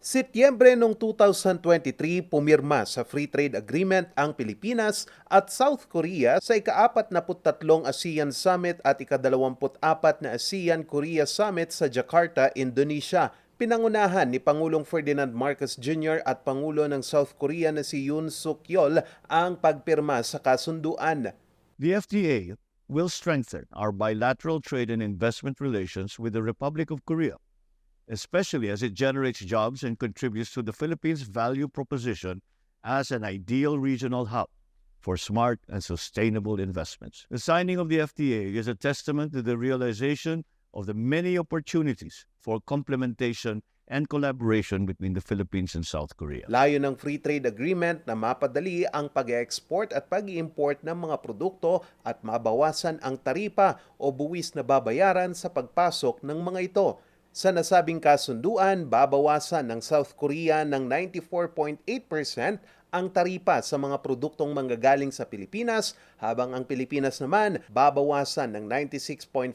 Setyembre noong 2023, pumirma sa Free Trade Agreement ang Pilipinas at South Korea sa ika-43 ASEAN Summit at ika-24 na ASEAN-Korea Summit sa Jakarta, Indonesia. Pinangunahan ni Pangulong Ferdinand Marcos Jr. at Pangulo ng South Korea na si Yoon Suk Yeol ang pagpirma sa kasunduan. The FTA will strengthen our bilateral trade and investment relations with the Republic of Korea, especially as it generates jobs and contributes to the Philippines' value proposition as an ideal regional hub for smart and sustainable investments. The signing of the FTA is a testament to the realization of the many opportunities for complementation and collaboration between the Philippines and South Korea. Layo ng Free Trade Agreement na mapadali ang pag-export at pag-import ng mga produkto at mabawasan ang taripa o buwis na babayaran sa pagpasok ng mga ito. Sa nasabing kasunduan, babawasan ng South Korea ng 94.8% ang taripa sa mga produktong manggagaling sa Pilipinas, habang ang Pilipinas naman babawasan ng 96.5%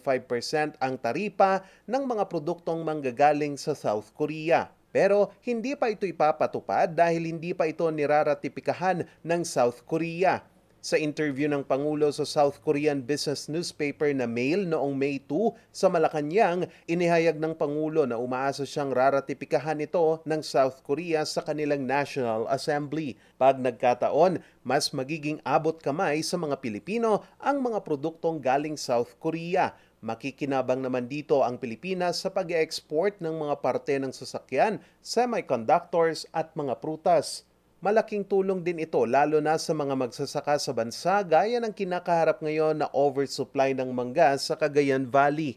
ang taripa ng mga produktong manggagaling sa South Korea. Pero hindi pa ito ipapatupad dahil hindi pa ito niraratipikahan ng South Korea. Sa interview ng Pangulo sa South Korean business newspaper na Mail noong May 2 sa Malacanang, inihayag ng Pangulo na umaasa siyang raratipikahan ito ng South Korea sa kanilang National Assembly. Pag nagkataon, mas magiging abot kamay sa mga Pilipino ang mga produktong galing South Korea. Makikinabang naman dito ang Pilipinas sa pag-export ng mga parte ng sasakyan, semiconductors at mga prutas. Malaking tulong din ito lalo na sa mga magsasaka sa bansa gaya ng kinakaharap ngayon na oversupply ng mangga sa Cagayan Valley.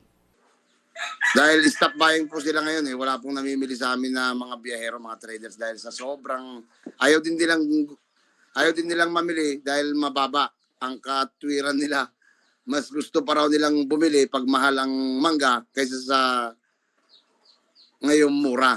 Dahil stop buying po sila ngayon eh. Wala pong namimili sa amin na mga biyahero, mga traders dahil sa sobrang ayaw din nilang ayaw din nilang mamili dahil mababa ang katwiran nila. Mas gusto pa raw nilang bumili pag mahal ang mangga kaysa sa ngayong mura.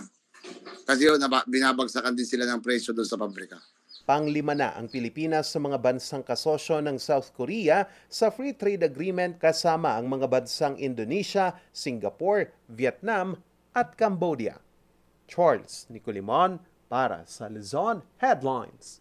Kasi yun, naba- binabagsakan din sila ng presyo doon sa pabrika. Panglima na ang Pilipinas sa mga bansang kasosyo ng South Korea sa Free Trade Agreement kasama ang mga bansang Indonesia, Singapore, Vietnam at Cambodia. Charles Nicolimon para sa Luzon Headlines.